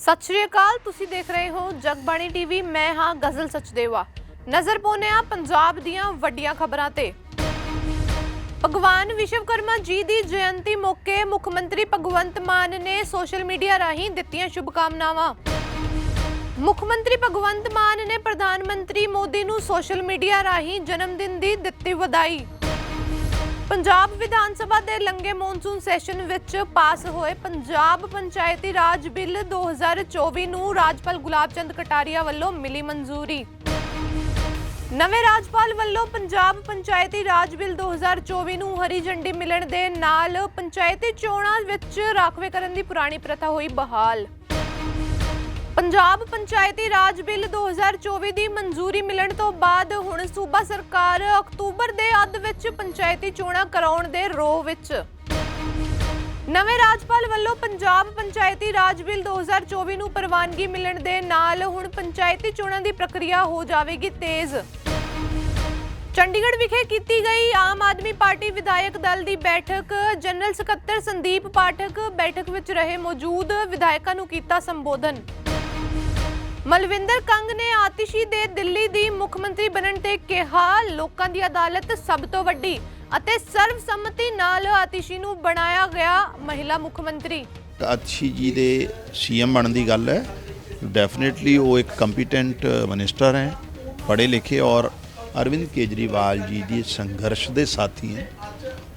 ਸਤਿ ਸ਼੍ਰੀ ਅਕਾਲ, ਤੁਸੀਂ ਦੇਖ ਰਹੇ ਹੋ ਜਗਬਾਣੀ ਟੀਵੀ, ਮੈਂ ਹਾਂ ਗਜ਼ਲ ਸਚਦੇਵਾ। ਨਜ਼ਰ ਪਾਉਂਦੇ ਹਾਂ ਪੰਜਾਬ ਦੀਆਂ ਵੱਡੀਆਂ ਖਬਰਾਂ ਤੇ। ਭਗਵਾਨ ਵਿਸ਼ਵਕਰਮਾ ਜੀ ਦੀ ਜਯੰਤੀ ਮੌਕੇ ਮੁੱਖ ਮੰਤਰੀ ਭਗਵੰਤ ਮਾਨ ਨੇ ਸੋਸ਼ਲ ਮੀਡੀਆ ਰਾਹੀਂ ਦਿੱਤੀਆਂ ਸ਼ੁਭਕਾਮਨਾਵਾਂ। ਮੁੱਖ ਮੰਤਰੀ ਭਗਵੰਤ ਮਾਨ ਨੇ ਪ੍ਰਧਾਨ ਮੰਤਰੀ ਮੋਦੀ ਨੂੰ ਸੋਸ਼ਲ ਮੀਡੀਆ ਰਾਹੀਂ ਜਨਮ ਦਿਨ ਦੀ ਦਿੱਤੀ ਵਧਾਈ। ਪੰਜਾਬ ਵਿਧਾਨ ਸਭਾ ਦੇ ਲੰਗੇ ਮੌਨਸੂਨ ਸੈਸ਼ਨ ਵਿੱਚ ਪਾਸ ਹੋਏ ਪੰਜਾਬ ਪੰਚਾਇਤੀ ਰਾਜ ਬਿੱਲ 2024 ਨੂੰ ਰਾਜਪਾਲ ਗੁਲਾਬ ਚੰਦ ਕਟਾਰੀਆ ਵੱਲੋਂ ਮਿਲੀ ਮਨਜ਼ੂਰੀ। ਨਵੇਂ ਰਾਜਪਾਲ ਵੱਲੋਂ ਪੰਜਾਬ ਪੰਚਾਇਤੀ ਰਾਜ ਬਿੱਲ 2024 ਨੂੰ ਹਰੀ ਝੰਡੀ ਮਿਲਣ ਦੇ ਨਾਲ ਪੰਚਾਇਤੀ ਚੋਣਾਂ ਵਿੱਚ ਰਾਖਵੇ ਕਰਨ ਦੀ ਪੁਰਾਣੀ ਪ੍ਰਥਾ ਹੋਈ ਬਹਾਲ। ਪੰਜਾਬ ਪੰਚਾਇਤੀ ਰਾਜ ਬਿੱਲ 2024 ਦੀ ਮਨਜ਼ੂਰੀ ਮਿਲਣ ਤੋਂ ਬਾਅਦ ਹੁਣ ਸੂਬਾ ਸਰਕਾਰ ਅਕਤੂਬਰ ਦੇ ਅੱਧ ਵਿੱਚ ਪੰਚਾਇਤੀ ਚੋਣਾਂ ਕਰਾਉਣ ਦੇ ਰੋਹ ਵਿੱਚ। ਨਵੇਂ ਰਾਜਪਾਲ ਵੱਲੋਂ ਪੰਜਾਬ ਪੰਚਾਇਤੀ ਰਾਜ ਬਿੱਲ 2024 ਨੂੰ ਪ੍ਰਵਾਨਗੀ ਮਿਲਣ ਦੇ ਨਾਲ ਹੁਣ ਪੰਚਾਇਤੀ ਚੋਣਾਂ ਦੀ ਪ੍ਰਕਿਰਿਆ ਹੋ ਜਾਵੇਗੀ ਤੇਜ਼। ਚੰਡੀਗੜ੍ਹ ਵਿਖੇ ਕੀਤੀ ਗਈ ਆਮ ਆਦਮੀ ਪਾਰਟੀ ਵਿਧਾਇਕ ਦਲ ਦੀ ਬੈਠਕ, ਜਨਰਲ ਸਕੱਤਰ ਸੰਦੀਪ ਪਾਠਕ ਬੈਠਕ ਵਿੱਚ ਰਹੇ ਮੌਜੂਦ ਵਿਧਾਇਕਾਂ ਨੂੰ ਕੀਤਾ ਸੰਬੋਧਨ। ਮਲਵਿੰਦਰ ਕੰਗ ਨੇ ਆਤਿਸ਼ੀ ਦੇ ਦਿੱਲੀ ਦੀ ਮੁੱਖ ਮੰਤਰੀ ਬਣਨ ਤੇ ਕਿਹਾ ਲੋਕਾਂ ਦੀ ਅਦਾਲਤ ਸਭ ਤੋਂ ਵੱਡੀ ਅਤੇ ਸਰਵਸੰਮਤੀ ਨਾਲ ਆਤਿਸ਼ੀ ਨੂੰ ਬਣਾਇਆ ਗਿਆ ਮਹਿਲਾ ਮੁੱਖ ਮੰਤਰੀ ਅੱਛੀ ਜੀ ਦੇ ਸੀਐਮ ਬਣਨ ਦੀ ਗੱਲ ਹੈ ਡੈਫੀਨਿਟਲੀ ਉਹ ਇੱਕ ਕੰਪੀਟੈਂਟ ਮਿਨਿਸਟਰ ਹੈ ਪੜ੍ਹੇ ਲਿਖੇ ਔਰ ਅਰਵਿੰਦ ਕੇਜਰੀਵਾਲ ਜੀ ਦੀ ਸੰਘਰਸ਼ ਦੇ ਸਾਥੀ ਹੈ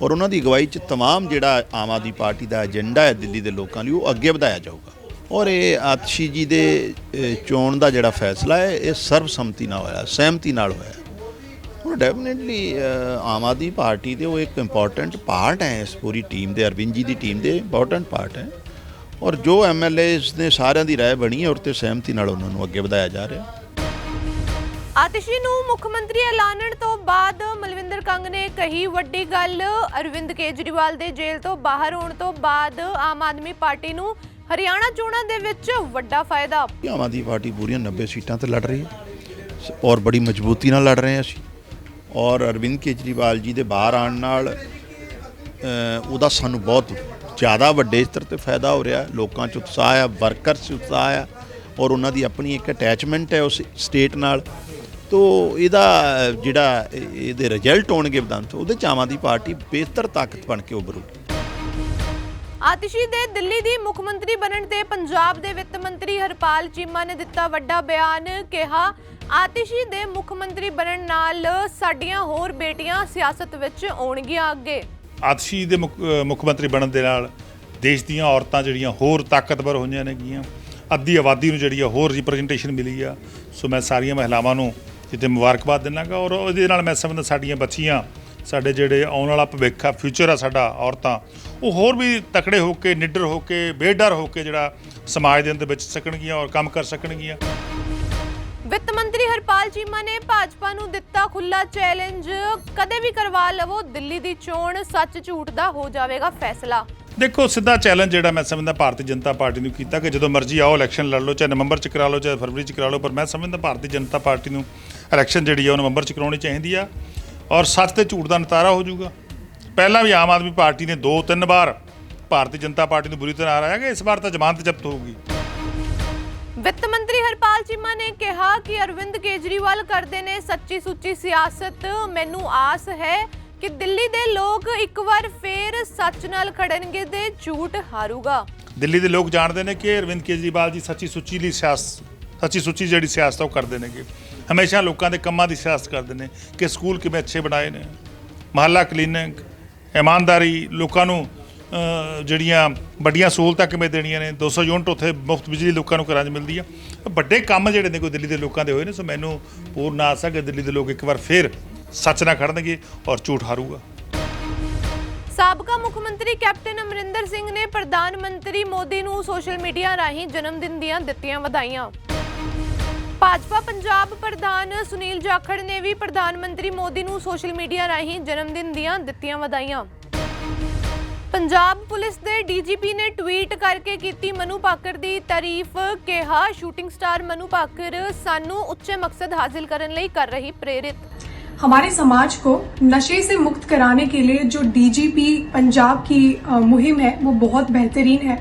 ਔਰ ਉਹਨਾਂ ਦੀ ਅਗਵਾਈ 'ਚ तमाम ਜਿਹੜਾ ਆਮ ਆਦਮੀ ਪਾਰਟੀ ਦਾ ਏਜੰਡਾ ਹੈ ਦਿੱਲੀ ਦੇ ਲੋਕਾਂ ਲਈ ਉਹ ਅੱਗੇ ਵਧਾਇਆ ਜਾਊਗਾ ਔਰ ਇਹ ਆਤਸ਼ੀ ਜੀ ਦੇ ਚੋਣ ਦਾ ਜਿਹੜਾ ਫੈਸਲਾ ਹੈ, ਇਹ ਸਰਬਸੰਮਤੀ ਨਾਲ ਹੋਇਆ, ਸਹਿਮਤੀ ਨਾਲ ਹੋਇਆ। ਹੁਣ ਡੈਫੀਨਿਟਲੀ ਆਮ ਆਦਮੀ ਪਾਰਟੀ ਦੇ ਉਹ ਇੱਕ ਇੰਪੋਰਟੈਂਟ ਪਾਰਟ ਹੈ, ਇਸ ਪੂਰੀ ਟੀਮ ਦੇ, ਅਰਵਿੰਦ ਜੀ ਦੀ ਟੀਮ ਦੇ ਇੰਪੋਰਟੈਂਟ ਪਾਰਟ ਹੈ। ਔਰ ਜੋ ਐਮਐਲਏਸ ਨੇ ਸਾਰਿਆਂ ਦੀ ਰਾਏ ਬਣੀ ਔਰ ਤੇ ਸਹਿਮਤੀ ਨਾਲ ਉਹਨਾਂ ਨੂੰ ਅੱਗੇ ਵਧਾਇਆ ਜਾ ਰਿਹਾ। ਆਤਿਸ਼ੀ ਨੂੰ ਮੁੱਖ ਮੰਤਰੀ ਐਲਾਨਣ ਤੋਂ ਬਾਅਦ ਮਲਵਿੰਦਰ ਕੰਗ ਨੇ ਕਹੀ ਵੱਡੀ ਗੱਲ। ਅਰਵਿੰਦ ਕੇਜਰੀਵਾਲ ਦੇ ਜੇਲ੍ਹ ਤੋਂ ਬਾਹਰ ਹੋਣ ਤੋਂ ਬਾਅਦ ਆਮ ਆਦਮੀ ਪਾਰਟੀ ਨੂੰ ਹਰਿਆਣਾ ਚੋਣਾਂ ਦੇ ਵਿੱਚ ਵੱਡਾ ਫਾਇਦਾ। ਆਮ ਆਦਮੀ ਪਾਰਟੀ ਪੂਰੀਆਂ 90 ਸੀਟਾਂ ਤੇ ਲੜ ਰਹੀ ਹੈ। ਸ- ਔਰ ਬੜੀ ਮਜ਼ਬੂਤੀ ਨਾਲ ਲੜ ਰਹੇ ਹਾਂ ਅਸੀਂ। ਔਰ ਅਰਵਿੰਦ ਕੇਜਰੀਵਾਲ ਜੀ ਦੇ ਬਾਹਰ ਆਉਣ ਨਾਲ ਉਹਦਾ ਸਾਨੂੰ ਬਹੁਤ ਜ਼ਿਆਦਾ ਵੱਡੇ ਸਤਰ ਤੇ ਫਾਇਦਾ ਹੋ ਰਿਹਾ ਲੋਕਾਂ 'ਚ ਉਤਸ਼ਾਹ ਆ ਵਰਕਰ 'ਚ ਉਤਸ਼ਾਹ ਆ, ਔਰ ਉਹਨਾਂ ਦੀ ਆਪਣੀ ਇੱਕ ਅਟੈਚਮੈਂਟ ਹੈ ਉਸ ਸਟੇਟ ਨਾਲ। ਤੋ ਇਹਦਾ, ਜਿਹੜਾ ਇਹਦੇ ਰਿਜ਼ਲਟ ਹੋਣਗੇ ਵਿਧਾਨ ਸਭਾ ਉਹਦੇ 'ਚ ਆਮ ਆਦਮੀ ਪਾਰਟੀ ਬਿਹਤਰ ਤਾਕਤ ਬਣ ਕੇ ਉੱਭਰੂ ਆਤਿਸ਼ੀ ਦੇ ਦਿੱਲੀ ਦੀ ਮੁੱਖ ਮੰਤਰੀ ਬਣਨ ਤੇ ਪੰਜਾਬ ਦੇ ਵਿੱਤ ਮੰਤਰੀ ਹਰਪਾਲ ਚੀਮਾ ਨੇ ਦਿੱਤਾ ਵੱਡਾ ਬਿਆਨ, ਕਿਹਾ, ਆਤਿਸ਼ੀ ਦੇ ਮੁੱਖ ਮੰਤਰੀ ਬਣਨ ਨਾਲ ਸਾਡੀਆਂ ਹੋਰ ਬੇਟੀਆਂ ਸਿਆਸਤ ਵਿੱਚ ਆਉਣਗੀਆਂ ਅੱਗੇ। ਆਤਿਸ਼ੀ ਦੇ ਮੁੱਖ ਮੁੱਖ ਮੰਤਰੀ ਬਣਨ ਦੇ ਨਾਲ ਦੇਸ਼ ਦੀਆਂ ਔਰਤਾਂ ਜਿਹੜੀਆਂ ਹੋਰ ਤਾਕਤਵਰ ਹੋਈਆਂ ਨੇਗੀਆਂ, ਅੱਧੀ ਆਬਾਦੀ ਨੂੰ ਜਿਹੜੀ ਆ ਹੋਰ ਰਿਪਰੈਜ਼ੈਂਟੇਸ਼ਨ ਮਿਲੀ ਆ। ਸੋ ਮੈਂ ਸਾਰੀਆਂ ਮਹਿਲਾਵਾਂ ਨੂੰ ਜਿੱਤੇ ਮੁਬਾਰਕਬਾਦ ਦਿੰਨਾਗਾ ਔਰ ਇਹਦੇ ਨਾਲ ਮੈਂ ਸਮਝਦਾ ਸਾਡੀਆਂ ਬੱਚੀਆਂ ਸਾਡੇ ਜਿਹੜੇ ਆਉਣ ਵਾਲਾ ਭਵਿੱਖ ਆ ਫਿਊਚਰ ਆ ਸਾਡਾ ਔਰਤਾਂ ਉਹ ਹੋਰ ਵੀ ਤਕੜੇ ਹੋ ਕੇ ਨਿਡਰ ਹੋ ਕੇ ਬੇਡਰ ਹੋ ਕੇ ਜਿਹੜਾ ਸਮਾਜ ਦੇ ਅੰਦਰ ਵਿੱਚ ਸਕਣਗੀਆਂ ਔਰ ਕੰਮ ਕਰ ਸਕਣਗੀਆਂ। ਵਿੱਤ ਮੰਤਰੀ ਹਰਪਾਲ ਚੀਮਾ ਨੇ ਭਾਜਪਾ ਨੂੰ ਦਿੱਤਾ ਖੁੱਲਾ ਚੈਲੰਜ। ਕਦੇ ਵੀ ਕਰਵਾ ਲਵੋ ਦਿੱਲੀ ਦੀ ਚੋਣ ਸੱਚ ਝੂਠ ਦਾ ਹੋ ਜਾਵੇਗਾ ਫੈਸਲਾ। ਦੇਖੋ ਸਿੱਧਾ ਚੈਲੰਜ ਜਿਹੜਾ ਮੈਂ ਸਮਝਦਾ ਭਾਰਤੀ ਜਨਤਾ ਪਾਰਟੀ ਨੂੰ ਕੀਤਾ ਕਿ ਜਦੋਂ ਮਰਜ਼ੀ ਆਓ ਇਲੈਕਸ਼ਨ ਲੜ ਲਓ ਚਾਹੇ ਨਵੰਬਰ ਚ ਕਰਾ ਲਓ ਚਾਹੇ ਫਰਵਰੀ ਚ ਕਰਾ ਲਓ ਪਰ ਮੈਂ ਸਮਝਦਾ ਭਾਰਤੀ ਜਨਤਾ ਪਾਰਟੀ ਨੂੰ ਇਲੈਕਸ਼ਨ ਜਿਹੜੀ ਆ ਉਹ ਨਵੰਬਰ ਚ ਕਰਾਉਣੀ ਚਾਹੀਦੀ ਆ। ਔਰ ਸੱਚ ਤੇ ਝੂਠ ਦਾ ਨਤਾਰਾ ਹੋ ਜਾਊਗਾ। ਪਹਿਲਾਂ ਵੀ ਆਮ ਆਦਮੀ ਪਾਰਟੀ ਨੇ ਦੋ ਤਿੰਨ ਵਾਰ ਭਾਰਤੀ ਜਨਤਾ ਪਾਰਟੀ ਨੂੰ ਬੁਰੀ ਤਰ੍ਹਾਂ ਹਰਾਇਆ ਕਿ ਇਸ ਵਾਰ ਤਾਂ ਜ਼ਮਾਨਤ ਜ਼ਬਤ ਹੋਊਗੀ। ਵਿੱਤ ਮੰਤਰੀ ਹਰਪਾਲ ਚੀਮਾ ਨੇ ਕਿਹਾ ਕਿ ਅਰਵਿੰਦ ਕੇਜਰੀਵਾਲ ਕਰਦੇ ਨੇ ਸੱਚੀ ਸੁੱਚੀ ਸਿਆਸਤ। ਮੈਨੂੰ ਆਸ ਹੈ ਕਿ ਦਿੱਲੀ ਦੇ ਲੋਕ ਇੱਕ ਵਾਰ ਫੇਰ ਸੱਚ ਨਾਲ ਖੜਨਗੇ ਤੇ ਝੂਠ ਹਾਰੂਗਾ। ਦਿੱਲੀ ਦੇ ਲੋਕ ਜਾਣਦੇ ਨੇ ਕਿ ਅਰਵਿੰਦ ਕੇਜਰੀਵਾਲ ਜੀ ਸੱਚੀ ਸੁੱਚੀ ਲਈ ਸਿਆਸਤ ਸੱਚੀ ਸੁੱਚੀ ਜਿਹੜੀ ਸਿਆਸਤ ਆ ਉਹ ਕਰਦੇ ਨੇਗੇ। ਹਮੇਸ਼ਾ ਲੋਕਾਂ ਦੇ ਕੰਮਾਂ ਦੀ ਸਿਆਸਤ ਕਰਦੇ ਨੇ ਕਿ ਸਕੂਲ ਕਿਵੇਂ ਅੱਛੇ ਬਣਾਏ ਨੇ। ਮਹੱਲਾ ਕਲੀਨਿਕ ਇਮਾਨਦਾਰੀ, ਲੋਕਾਂ ਨੂੰ ਜਿਹੜੀਆਂ ਵੱਡੀਆਂ ਸਹੂਲਤਾਂ ਕਿਵੇਂ ਦੇਣੀਆਂ ਨੇ। 200 ਯੂਨਿਟ ਉੱਥੇ ਮੁਫਤ ਬਿਜਲੀ ਲੋਕਾਂ ਨੂੰ ਘਰਾਂ 'ਚ ਮਿਲਦੀ ਆ। ਵੱਡੇ ਕੰਮ ਜਿਹੜੇ ਨੇ ਕੋਈ ਦਿੱਲੀ ਦੇ ਲੋਕਾਂ ਦੇ ਹੋਏ ਨੇ, ਸੋ ਮੈਨੂੰ ਪੂਰਨ ਆਸ ਹੈ ਕਿ ਦਿੱਲੀ ਦੇ ਲੋਕ ਇੱਕ ਵਾਰ ਫੇਰ ਸੱਚ ਨਾਲ ਖੜਨਗੇ ਔਰ ਝੂਠ ਹਾਰੂਗਾ। ਸਾਬਕਾ ਮੁੱਖ ਮੰਤਰੀ ਕੈਪਟਨ ਅਮਰਿੰਦਰ ਸਿੰਘ ਨੇ ਪ੍ਰਧਾਨ ਮੰਤਰੀ ਮੋਦੀ ਨੂੰ ਸੋਸ਼ਲ ਮੀਡੀਆ ਰਾਹੀਂ ਜਨਮ ਦਿਨ ਦੀਆਂ ਦਿੱਤੀਆਂ ਵਧਾਈਆਂ। ਭਾਜਪਾ ਪੰਜਾਬ ਪ੍ਰਧਾਨ ਸੁਨੀਲ ਜਾਖੜ ਨੇ ਵੀ ਪ੍ਰਧਾਨ ਮੰਤਰੀ ਮੋਦੀ ਨੂੰ ਸੋਸ਼ਲ ਮੀਡੀਆ ਰਾਹੀਂ ਜਨਮ ਦਿਨ ਦੀਆਂ ਦਿੱਤੀਆਂ ਵਧਾਈਆਂ ਪੰਜਾਬ ਪੁਲਿਸ ਦੇ ਡੀਜੀਪੀ ਨੇ ਟਵੀਟ ਕਰਕੇ ਕੀਤੀ ਮਨੂ ਪਾਕਰ ਦੀ ਤਾਰੀਫ ਕਿਹਾ ਸ਼ੂਟਿੰਗ ਸਟਾਰ ਮਨੂ ਪਾਕਰ ਸਾਨੂੰ ਉੱਚੇ ਮਕਸਦ ਹਾਸਿਲ ਕਰਨ ਲਈ ਕਰ ਰਹੀ ਪ੍ਰੇਰਿਤ हमारे समाज को नशे से मुक्त कराने के लिए जो डीजीपी पंजाब की अ, मुहिम है वो बहुत बेहतरीन है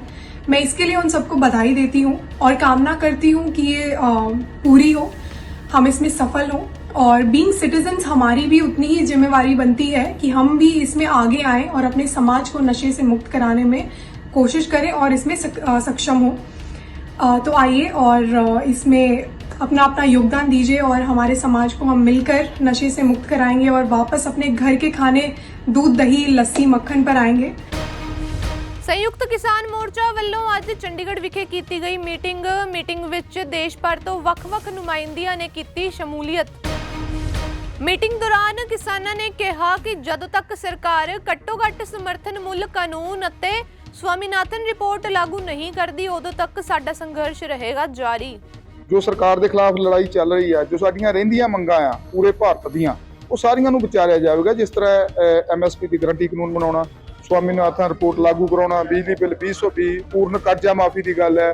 मैं इसके लिए उन सबको बधाई देती हूँ और कामना करती हूँ कि ये पूरी हो हम इसमें सफल हों। और बीइंग सिटीजन्स हमारी भी उतनी ही जिम्मेवारी बनती है कि हम भी इसमें आगे आएँ और अपने समाज को नशे से मुक्त कराने में कोशिश करें और इसमें सक, अ, सक्षम हों। तो आइए और इसमें अपना अपना योगदान दीजिए और हमारे समाज को हम मिलकर नशे से मुक्त कराएँगे और वापस अपने घर के खाने दूध दही लस्सी मक्खन पर आएँगे। ਸੰਯੁਕਤ ਕਿਸਾਨ ਮੋਰਚਾ ਵੱਲੋਂ ਅੱਜ ਚੰਡੀਗੜ੍ਹ ਵਿਖੇ ਕੀਤੀ ਗਈ ਮੀਟਿੰਗ ਮੀਟਿੰਗ ਵਿੱਚ ਦੇਸ਼ ਭਰ ਤੋਂ ਵੱਖ-ਵੱਖ ਨੁਮਾਇੰਦਿਆਂ ਨੇ ਕੀਤੀ ਸ਼ਮੂਲੀਅਤ। ਮੀਟਿੰਗ ਦੌਰਾਨ ਕਿਸਾਨਾਂ ਨੇ ਕਿਹਾ ਕਿ ਜਦੋਂ ਤੱਕ ਸਰਕਾਰ ਘੱਟੋ-ਘੱਟ ਸਮਰਥਨ ਮੁੱਲ ਕਾਨੂੰਨ ਅਤੇ ਸਵਾਮੀਨਾਥਨ ਰਿਪੋਰਟ ਲਾਗੂ ਨਹੀਂ ਕਰਦੀ, ਉਦੋਂ ਤੱਕ ਸਾਡਾ ਸੰਘਰਸ਼ ਰਹੇਗਾ ਜਾਰੀ। ਜੋ ਸਰਕਾਰ ਦੇ ਖਿਲਾਫ ਲੜਾਈ ਚੱਲ ਰਹੀ ਹੈ, ਜੋ ਸਾਡੀਆਂ ਰਹਿੰਦੀਆਂ ਮੰਗਾਂ ਆ, ਪੂਰੇ ਭਾਰਤ ਦੀਆਂ, ਉਹ ਸਾਰੀਆਂ ਨੂੰ ਵਿਚਾਰਿਆ ਜਾਵੇਗਾ, ਜਿਸ ਤਰ੍ਹਾਂ ਐਮਐਸਪੀ ਦੀ ਗਰੰਟੀ ਕਾਨੂੰਨ ਬਣਾਉਣਾ ਸਵਾਮੀਨਾਥਨ ਰਿਪੋਰਟ ਲਾਗੂ ਕਰਾਉਣਾ, ਬਿਜਲੀ ਬਿੱਲ 2020 ਪੂਰਨ ਕਰਜ਼ਾ ਮਾਫੀ ਦੀ ਗੱਲ ਹੈ।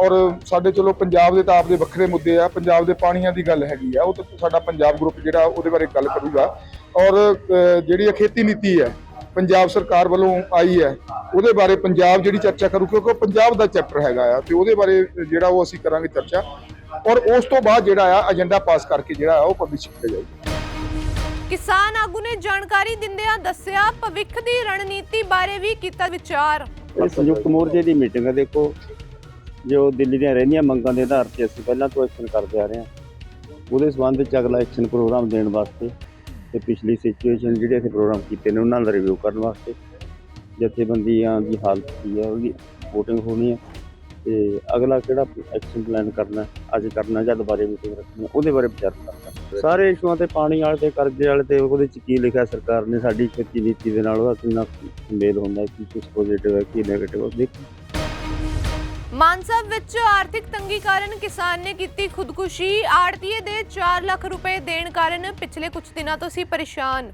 ਔਰ ਸਾਡੇ ਚਲੋ ਪੰਜਾਬ ਦੇ ਤਾਂ ਆਪਦੇ ਵੱਖਰੇ ਮੁੱਦੇ ਆ, ਪੰਜਾਬ ਦੇ ਪਾਣੀਆਂ ਦੀ ਗੱਲ ਹੈਗੀ ਆ, ਉਹ ਤਾਂ ਸਾਡਾ ਪੰਜਾਬ ਗਰੁੱਪ ਜਿਹੜਾ ਉਹਦੇ ਬਾਰੇ ਗੱਲ ਕਰੂਗਾ। ਔਰ ਜਿਹੜੀ ਇਹ ਖੇਤੀ ਨੀਤੀ ਹੈ, ਪੰਜਾਬ ਸਰਕਾਰ ਵੱਲੋਂ ਆਈ ਹੈ, ਉਹਦੇ ਬਾਰੇ ਪੰਜਾਬ ਜਿਹੜੀ ਚਰਚਾ ਕਰੂ, ਕਿਉਂਕਿ ਉਹ ਪੰਜਾਬ ਦਾ ਚੈਪਟਰ ਹੈਗਾ ਆ, ਤੇ ਉਹਦੇ ਬਾਰੇ ਜਿਹੜਾ ਉਹ ਅਸੀਂ ਕਰਾਂਗੇ ਚਰਚਾ। ਔਰ ਉਸ ਤੋਂ ਬਾਅਦ ਜਿਹੜਾ ਆ ਏਜੰਡਾ ਪਾਸ ਕਰਕੇ ਜਿਹੜਾ ਆ, ਉਹ ਪਬਲਿਸ਼ ਕੀਤਾ ਜਾਊਗਾ। ਕਿਸਾਨ ਆਗੂ ਨੇ ਜਾਣਕਾਰੀ ਦਿੰਦਿਆਂ ਦੱਸਿਆ, ਭਵਿੱਖ ਦੀ ਰਣਨੀਤੀ ਬਾਰੇ ਵੀ ਕੀਤਾ ਵਿਚਾਰ। ਇਹ ਸੰਯੁਕਤ ਮੋਰਚੇ ਦੀ ਮੀਟਿੰਗ ਹੈ, ਦੇਖੋ, ਜੋ ਦਿੱਲੀ ਦੀਆਂ ਰਹਿੰਦੀਆਂ ਮੰਗਾਂ ਦੇ ਆਧਾਰ ਤੇ ਅਸੀਂ ਪਹਿਲਾਂ ਤੋਂ ਐਕਸ਼ਨ ਕਰਦੇ ਆ ਰਹੇ ਹਾਂ। ਉਹਦੇ ਸੰਬੰਧ ਵਿੱਚ ਅਗਲਾ ਐਕਸ਼ਨ ਪ੍ਰੋਗਰਾਮ ਦੇਣ ਵਾਸਤੇ ਤੇ ਪਿਛਲੀ ਸਿਚੁਏਸ਼ਨ ਜਿਹੜੇ ਅਸੀਂ ਪ੍ਰੋਗਰਾਮ ਕੀਤੇ ਨੇ, ਉਹਨਾਂ ਦਾ ਰਿਵਿਊ ਕਰਨ ਵਾਸਤੇ। ਜਥੇਬੰਦੀਆਂ ਦੀ ਹਾਲਤ ਕੀ ਹੈ, ਉਹਦੀ ਵੋਟਿੰਗ ਹੋਣੀ ਹੈ। ਤੇ ਅਗਲਾ ਕਿਹੜਾ ਐਕਸ਼ਨ ਪਲਾਨ ਕਰਨਾ, ਅੱਜ ਕਰਨਾ ਜਦ ਬਾਰੇ ਮੀਟਿੰਗ ਰੱਖਣੀ, ਉਹਦੇ ਬਾਰੇ ਵਿਚਾਰ ਕਰਨਾ। ਸਾਰੇ ਇਸ਼ੂਆਂ ਤੇ ਪਾਣੀ ਵਾਲੇ ਤੇ ਕਰਜ਼ੇ ਵਾਲੇ ਤੇ ਉਹਦੇ ਚ ਕੀ ਲਿਖਿਆ ਸਰਕਾਰ ਨੇ ਸਾਡੀ ਖੇਤੀ ਨੀਤੀ ਦੇ ਨਾਲ, ਉਹਦਾ ਕਿੰਨਾ ਮੇਲ ਹੁੰਦਾ, ਕੀ ਕੁਝ ਪੋਜ਼ਿਟਿਵ ਹੈ, ਕੀ ਨੈਗੇਟਿਵ ਹੈ ਦੇਖੋ। ਮਾਨਸਾ ਵਿੱਚ ਆਰਥਿਕ ਤੰਗੀ ਕਾਰਨ ਕਿਸਾਨ ਨੇ ਕੀਤੀ ਖੁਦਕੁਸ਼ੀ। ਆੜਤੀਏ ਦੇ 4 ਲੱਖ ਰੁਪਏ ਦੇਣ ਕਾਰਨ ਪਿਛਲੇ ਕੁਝ ਦਿਨਾਂ ਤੋਂ ਸੀ ਪਰੇਸ਼ਾਨ।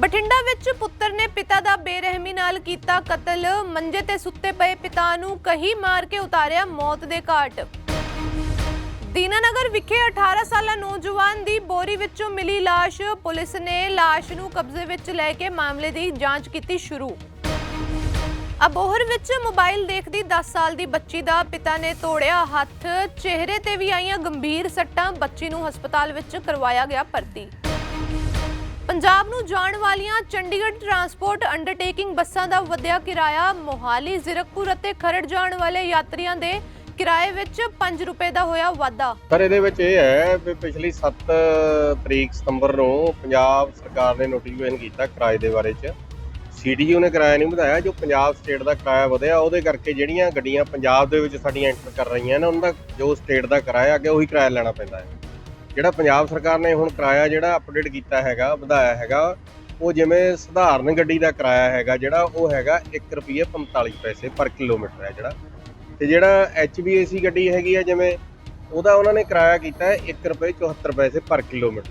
ਬਠਿੰਡਾ ਵਿੱਚ ਪੁੱਤਰ ਨੇ ਪਿਤਾ ਦਾ ਬੇਰਹਿਮੀ ਨਾਲ ਕੀਤਾ ਕਤਲ। ਮੰਜੇ ਤੇ ਸੁੱਤੇ ਪਏ ਪਿਤਾ ਨੂੰ ਕਹੀ ਮਾਰ ਕੇ ਉਤਾਰਿਆ ਮੌਤ ਦੇ ਘਾਟ। ਦੀਨਾਨਗਰ ਵਿਖੇ 18 ਸਾਲਾ ਨੌਜਵਾਨ ਦੀ ਬੋਰੀ ਵਿੱਚੋਂ ਮਿਲੀ ਲਾਸ਼। ਪੁਲਿਸ ਨੇ ਲਾਸ਼ ਨੂੰ ਕਬਜ਼ੇ ਵਿੱਚ ਲੈ ਕੇ ਮਾਮਲੇ ਦੀ ਜਾਂਚ ਕੀਤੀ ਸ਼ੁਰੂ। ਅਬੋਹਰ ਵਿੱਚ ਮੋਬਾਈਲ ਦੇਖਦੀ 10 ਸਾਲ ਦੀ ਬੱਚੀ ਦਾ ਪਿਤਾ ਨੇ ਤੋੜਿਆ ਹੱਥ। ਚਿਹਰੇ ਤੇ ਵੀ ਆਈਆਂ ਗੰਭੀਰ ਸੱਟਾਂ ਬੱਚੀ ਨੂੰ ਹਸਪਤਾਲ ਵਿੱਚ ਕਰਵਾਇਆ ਗਿਆ ਭਰਤੀ। ਪੰਜਾਬ ਨੂੰ ਜਾਣ ਵਾਲੀਆਂ ਚੰਡੀਗੜ੍ਹ ਟਰਾਂਸਪੋਰਟ ਅੰਡਰਟੇਕਿੰਗ ਬੱਸਾਂ ਦਾ ਵਧਿਆ ਕਿਰਾਇਆ, ਮੋਹਾਲੀ, ਜ਼ੀਰਕਪੁਰ ਅਤੇ ਖਰੜ ਜਾਣ ਵਾਲੇ ਯਾਤਰੀਆਂ ਦੇ ਕਿਰਾਏ ਵਿੱਚ 5 ਰੁਪਏ ਦਾ ਹੋਇਆ ਵਾਧਾ। ਸਰ ਇਹਦੇ ਵਿੱਚ ਇਹ ਹੈ ਵੀ ਪਿਛਲੀ 7 ਤਰੀਕ ਸਤੰਬਰ ਨੂੰ ਪੰਜਾਬ ਸਰਕਾਰ ਨੇ ਨੋਟੀਫਿਕੇਸ਼ਨ ਕੀਤਾ ਕਿਰਾਏ ਦੇ ਬਾਰੇ ਚ। ਸੀਡੀਯੂ ਨੇ ਕਿਰਾਇਆ ਨਹੀਂ ਵਧਾਇਆ, ਜੋ ਪੰਜਾਬ ਸਟੇਟ ਦਾ ਕਿਰਾਇਆ ਵਧਿਆ, ਉਹਦੇ ਕਰਕੇ ਜਿਹੜੀਆਂ ਗੱਡੀਆਂ ਪੰਜਾਬ ਦੇ ਵਿੱਚ ਸਾਡੀਆਂ ਐਂਟਰ ਕਰ ਰਹੀਆਂ ਨੇ, ਉਹਨਾਂ ਦਾ ਜੋ ਸਟੇਟ ਦਾ ਕਿਰਾਇਆ, ਅੱਗੇ ਉਹੀ ਕਿਰਾਇਆ ਲੈਣਾ ਪੈਂਦਾ ਹੈ। ਜਿਹੜਾ ਪੰਜਾਬ ਸਰਕਾਰ ਨੇ ਹੁਣ ਕਿਰਾਇਆ ਜਿਹੜਾ ਅਪਡੇਟ ਕੀਤਾ ਹੈਗਾ, ਵਧਾਇਆ ਹੈਗਾ, ਉਹ ਜਿਵੇਂ ਸਧਾਰਨ ਗੱਡੀ ਦਾ ਕਿਰਾਇਆ ਹੈਗਾ ਜਿਹੜਾ, ਉਹ ਹੈਗਾ 1 ਰੁਪਏ 45 ਪੈਸੇ ਪਰ ਕਿਲੋਮੀਟਰ ਹੈ ਜਿਹੜਾ। ਤੇ ਜਿਹੜਾ HVAC ਗੱਡੀ ਹੈਗੀ ਆ, ਜਿਵੇਂ ਉਹਦਾ ਉਹਨਾਂ ਨੇ ਕਿਰਾਇਆ ਕੀਤਾ ਹੈ 1 ਰੁਪਏ 74 ਪੈਸੇ ਪਰ ਕਿਲੋਮੀਟਰ।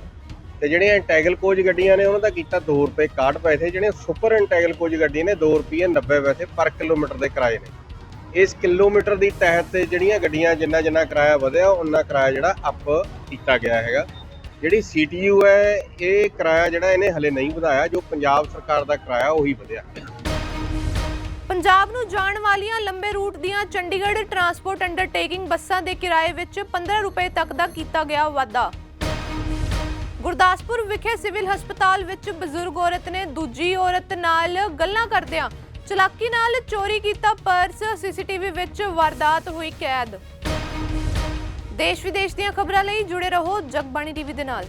ਤੇ ਜਿਹੜੀਆਂ ਇੰਟੈਗਲ ਕੋਚ ਗੱਡੀਆਂ ਨੇ, ਉਹਨਾਂ ਦਾ ਕੀਤਾ 2 ਰੁਪਏ 61 ਪੈਸੇ, ਜਿਹੜੀਆਂ ਸੁਪਰ ਇੰਟੈਗਲ ਕੋਚ ਗੱਡੀਆਂ ਨੇ 2 ਰੁਪਏ 90 ਪੈਸੇ ਪਰ ਕਿਲੋਮੀਟਰ ਦੇ ਕਿਰਾਏ ਨੇ। ਇਸ ਕਿਲੋਮੀਟਰ ਦੀ ਤਹਿਤ ਤੇ ਜਿਹੜੀਆਂ ਗੱਡੀਆਂ ਜਿੰਨਾ ਜਿੰਨਾ ਕਿਰਾਇਆ ਵਧਿਆ ਉਹਨਾਂ ਕਿਰਾਇਆ ਜਿਹੜਾ ਅਪ ਕੀਤਾ ਗਿਆ ਹੈਗਾ। ਜਿਹੜੀ ਸੀਟੀਯੂ ਹੈ, ਇਹ ਕਿਰਾਇਆ ਜਿਹੜਾ ਇਹਨੇ ਹਲੇ ਨਹੀਂ ਵਧਾਇਆ, ਜੋ ਪੰਜਾਬ ਸਰਕਾਰ ਦਾ ਕਿਰਾਇਆ ਉਹੀ ਵਧਿਆ। ਪੰਜਾਬ ਨੂੰ ਜਾਣ ਵਾਲੀਆਂ ਲੰਬੇ ਰੂਟ ਦੀਆਂ ਚੰਡੀਗੜ੍ਹ ਟਰਾਂਸਪੋਰਟ ਅੰਡਰਟੇਕਿੰਗ ਬੱਸਾਂ ਦੇ ਕਿਰਾਏ ਵਿੱਚ 15 ਰੁਪਏ ਤੱਕ ਦਾ ਕੀਤਾ ਗਿਆ ਵਾਧਾ। ਗੁਰਦਾਸਪੁਰ ਵਿਖੇ ਸਿਵਲ ਹਸਪਤਾਲ ਵਿੱਚ ਬਜ਼ੁਰਗ ਔਰਤ ਨੇ ਦੂਜੀ ਔਰਤ ਨਾਲ ਗੱਲਾਂ ਕਰਦਿਆਂ ਚਲਾਕੀ ਨਾਲ ਚੋਰੀ ਕੀਤਾ ਪਰਸ, ਸੀਸੀਟੀਵੀ ਵਿੱਚ ਵਾਰਦਾਤ ਹੋਈ ਕੈਦ। ਦੇਸ਼ ਵਿਦੇਸ਼ ਦੀਆਂ ਖਬਰਾਂ ਲਈ ਜੁੜੇ ਰਹੋ ਜਗਬਾਣੀ ਟੀਵੀ ਦੇ ਨਾਲ।